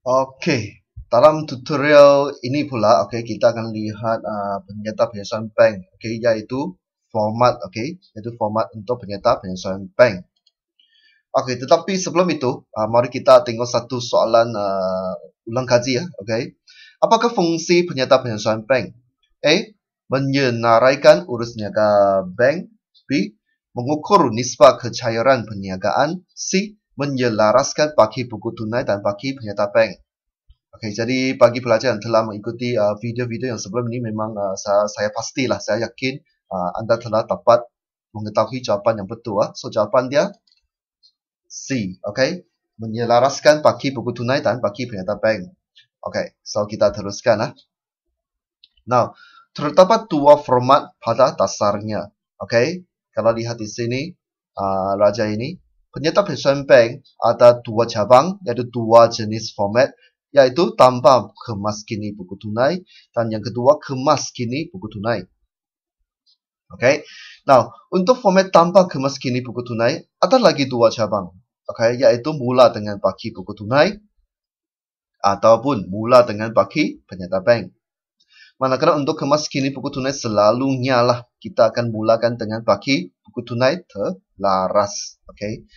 Okey, dalam tutorial ini pula, okey, kita akan lihat uh, penyerta penyelesaian bank, okey, iaitu format, okey, iaitu format untuk penyerta penyelesaian bank. Okey, tetapi sebelum itu, uh, mari kita tengok satu soalan uh, ulang kaji ya, okey. Apakah fungsi penyerta penyelesaian bank? A. Menyenaraikan urus niaga bank. B. Mengukur nisbah kecairan perniagaan. C menyelaraskan bagi buku tunai dan bagi penyerta bank. Okey, jadi bagi pelajar yang telah mengikuti uh, video-video uh, yang sebelum ini memang uh, saya, saya pastilah, saya yakin uh, anda telah dapat mengetahui jawapan yang betul. Uh. So, jawapan dia C. Okey, menyelaraskan bagi buku tunai dan bagi penyerta bank. Okey, so kita teruskan. Uh. Now, terdapat dua format pada dasarnya. Okey, kalau lihat di sini, uh, raja ini, Penyerta pension bank ada dua cabang, iaitu dua jenis format, iaitu tanpa kemas kini buku tunai dan yang kedua kemas kini buku tunai. Okay. Now, untuk format tanpa kemas kini buku tunai, ada lagi dua cabang. Okay, iaitu mula dengan baki buku tunai ataupun mula dengan baki penyerta bank. Manakala untuk kemas kini buku tunai selalunya lah kita akan mulakan dengan baki buku tunai terlaras. Okay.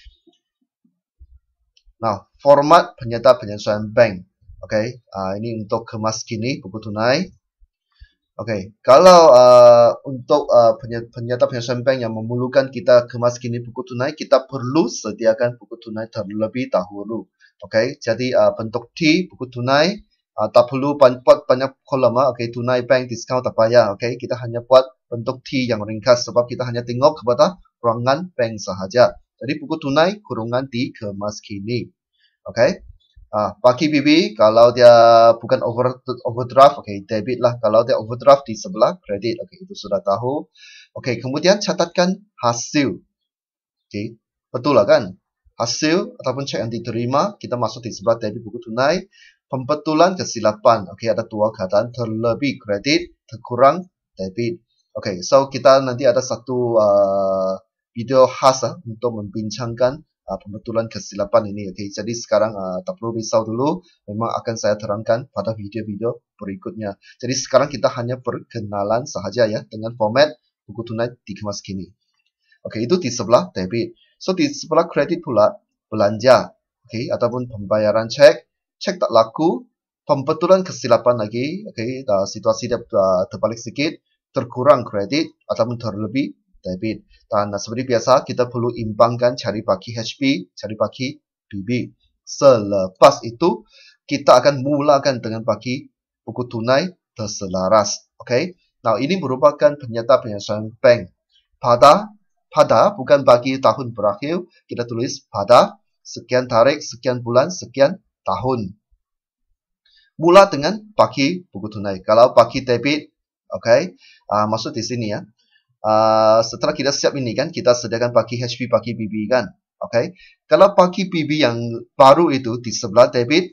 Now, format penyerta penyelesaian bank. Okay. Uh, ini untuk kemas kini buku tunai. Okay. Kalau uh, untuk uh, penyerta penyelesaian bank yang memerlukan kita kemas kini buku tunai, kita perlu sediakan buku tunai terlebih dahulu. Okay. Jadi uh, bentuk T buku tunai. Uh, tak perlu buat banyak kolom. Okay. Tunai bank discount tak payah. Okay. Kita hanya buat bentuk T yang ringkas sebab kita hanya tengok kepada ruangan bank sahaja. Jadi buku tunai kurungan dikemas kini. Okay. Ah, bagi BB, kalau dia bukan over, overdraft, okay, debit lah. Kalau dia overdraft di sebelah, kredit. Okay, itu sudah tahu. Okay, kemudian catatkan hasil. Okay, betul lah kan? Hasil ataupun cek yang diterima, kita masuk di sebelah debit buku tunai. Pembetulan kesilapan. Okay, ada dua keadaan. Terlebih kredit, terkurang debit. Okay, so kita nanti ada satu uh, video khas uh, untuk membincangkan uh, pembetulan kesilapan ini. Okay, jadi sekarang uh, tak perlu risau dulu. Memang akan saya terangkan pada video-video berikutnya. Jadi sekarang kita hanya perkenalan sahaja ya dengan format buku tunai dikemas kini. Okay, itu di sebelah debit. So di sebelah kredit pula belanja. Okay, ataupun pembayaran cek. Cek tak laku. Pembetulan kesilapan lagi. Okay, uh, situasi dia uh, terbalik sedikit. Terkurang kredit ataupun terlebih debit. Dan seperti biasa, kita perlu imbangkan cari baki HP, cari baki BB. Selepas itu, kita akan mulakan dengan baki buku tunai terselaras. Okay? Now, ini merupakan penyerta penyelesaian bank. Pada, pada bukan bagi tahun berakhir, kita tulis pada sekian tarik, sekian bulan, sekian tahun. Mula dengan baki buku tunai. Kalau baki debit, okay, uh, masuk di sini ya. Uh, setelah kita siap ini kan, kita sediakan paki HP, paki BB kan. Okay. Kalau paki BB yang baru itu di sebelah debit,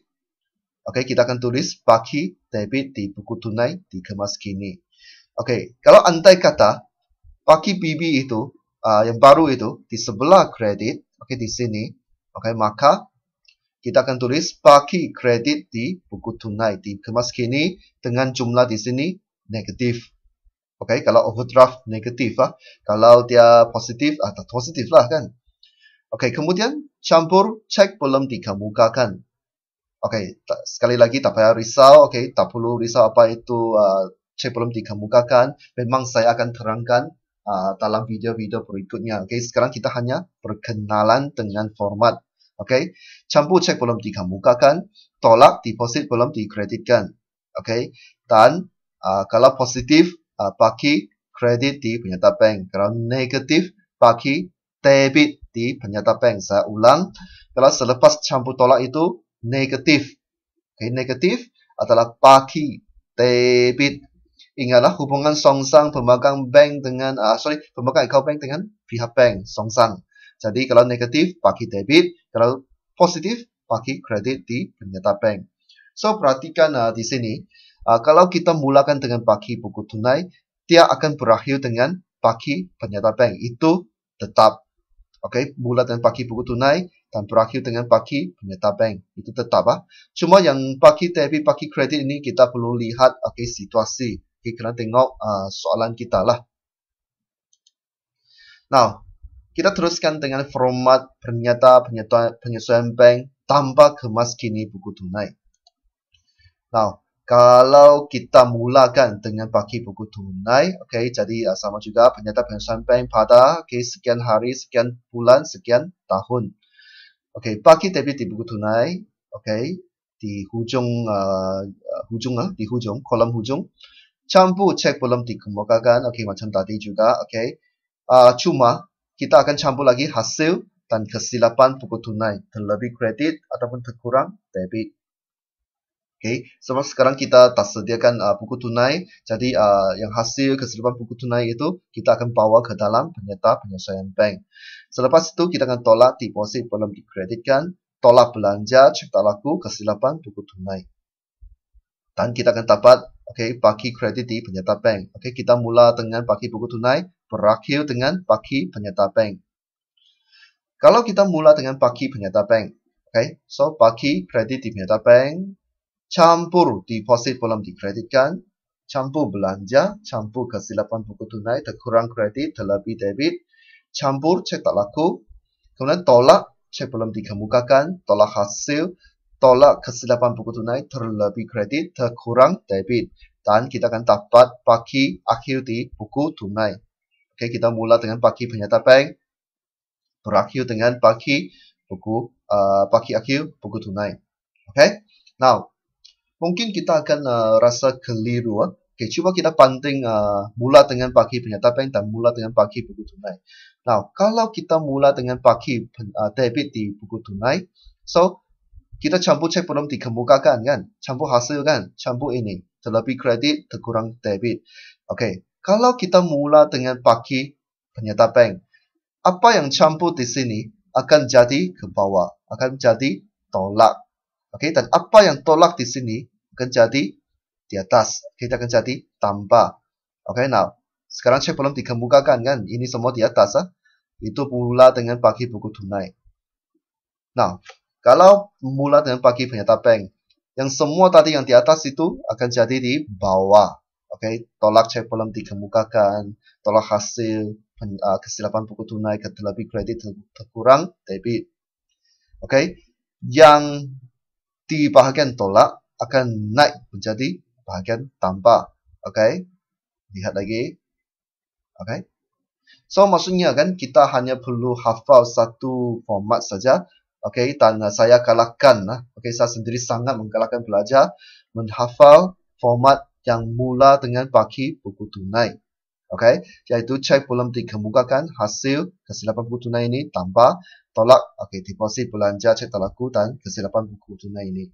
okay, kita akan tulis paki debit di buku tunai di kemas kini. Okay. Kalau andai kata paki BB itu uh, yang baru itu di sebelah kredit, okay, di sini, okay, maka kita akan tulis paki kredit di buku tunai di kemas kini dengan jumlah di sini negatif. Okay, kalau overdraft negatif lah. Kalau dia positif, ah, tak positif lah kan. Okay, kemudian campur cek belum dikemukakan. Okay, sekali lagi tak payah risau. Okay, tak perlu risau apa itu uh, cek belum dikemukakan. Memang saya akan terangkan uh, dalam video-video berikutnya. Okay, sekarang kita hanya perkenalan dengan format. Okay, campur cek belum dikemukakan. Tolak deposit belum dikreditkan. Okay, dan uh, kalau positif, uh, bagi kredit di penyerta bank. Kalau negatif, bagi debit di penyerta bank. Saya ulang, kalau selepas campur tolak itu negatif. Okay, negatif adalah bagi debit. Ingatlah hubungan songsang pemegang bank dengan, uh, sorry, pemegang account bank dengan pihak bank, songsang. Jadi kalau negatif, bagi debit. Kalau positif, bagi kredit di penyerta bank. So, perhatikan uh, di sini. Uh, kalau kita mulakan dengan baki buku tunai, dia akan berakhir dengan baki penyerta bank. Itu tetap. Okay, mula dengan baki buku tunai, dan berakhir dengan baki penyerta bank. Itu tetap ah. Cuma yang baki debit, baki kredit ini kita perlu lihat okay, situasi. Okay, kena tengok uh, soalan kita lah. Now, kita teruskan dengan format pernyata penyesuaian bank tanpa kemas kini buku tunai. Now, kalau kita mulakan dengan baki buku tunai, okay, jadi uh, sama juga penyata penyesuaian bank pada okay, sekian hari, sekian bulan, sekian tahun. Okay, baki debit di buku tunai, okay, di hujung, uh, uh, hujung lah, di hujung, kolom hujung. Campur cek belum dikemukakan, okay, macam tadi juga, okay. Uh, cuma, kita akan campur lagi hasil dan kesilapan buku tunai, terlebih kredit ataupun terkurang debit. Okay, sebab sekarang kita tak sediakan uh, buku tunai, jadi uh, yang hasil keseluruhan buku tunai itu kita akan bawa ke dalam penyerta penyesuaian bank. Selepas itu kita akan tolak deposit belum dikreditkan, tolak belanja cek tak laku kesilapan buku tunai. Dan kita akan dapat okay, baki kredit di penyerta bank. Okay, kita mula dengan baki buku tunai, berakhir dengan baki penyerta bank. Kalau kita mula dengan baki penyerta bank, okay, so baki kredit di penyerta bank, campur deposit belum dikreditkan, campur belanja, campur kesilapan buku tunai, terkurang kredit, terlebih debit, campur cek tak laku, kemudian tolak cek belum dikemukakan, tolak hasil, tolak kesilapan buku tunai, terlebih kredit, terkurang debit. Dan kita akan dapat baki akhir di buku tunai. Okey, kita mula dengan baki penyata bank, berakhir dengan baki buku uh, baki akhir buku tunai. Okey. Now, mungkin kita akan uh, rasa keliru. Uh. Okay, cuba kita panting uh, mula dengan baki penyata bank dan mula dengan baki buku tunai. Now, kalau kita mula dengan baki uh, debit di buku tunai, so kita campur cek belum dikemukakan kan? Campur hasil kan? Campur ini. Terlebih kredit, terkurang debit. Okay, kalau kita mula dengan baki penyata bank, apa yang campur di sini akan jadi ke bawah, akan jadi tolak. Okay, dan apa yang tolak di sini akan jadi di atas. Kita akan jadi tambah. Okay, now. Sekarang cek belum dikemukakan kan. Ini semua di atas. Ah. Itu pula dengan bagi buku tunai. Now, kalau mula dengan bagi penyata bank. Yang semua tadi yang di atas itu akan jadi di bawah. Okay, tolak cek belum dikemukakan. Tolak hasil pen, uh, kesilapan buku tunai terlebih kredit terkurang debit. Okay, yang di bahagian tolak akan naik menjadi bahagian tambah. Okay. Lihat lagi. Okay. So, maksudnya kan kita hanya perlu hafal satu format saja. Okay. Dan saya kalahkan. Uh, okay. Saya sendiri sangat mengkalahkan belajar. Menghafal format yang mula dengan bagi buku tunai. Okay. Iaitu cek belum dikemukakan hasil kesilapan buku tunai ini tambah tolak okay, deposit belanja cek talaku dan kesilapan buku tunai ini.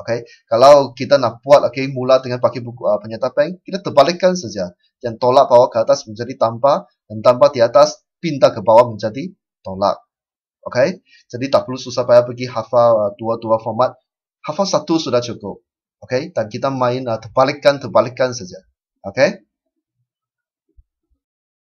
Okay, kalau kita nak buat okay, mula dengan pakai buku uh, penyata bank, kita terbalikkan saja. Yang tolak bawah ke atas menjadi tambah dan tambah di atas pindah ke bawah menjadi tolak. Okay, jadi tak perlu susah payah pergi hafal uh, dua-dua format. Hafal satu sudah cukup. Okay, dan kita main uh, terbalikkan terbalikkan saja. Okay.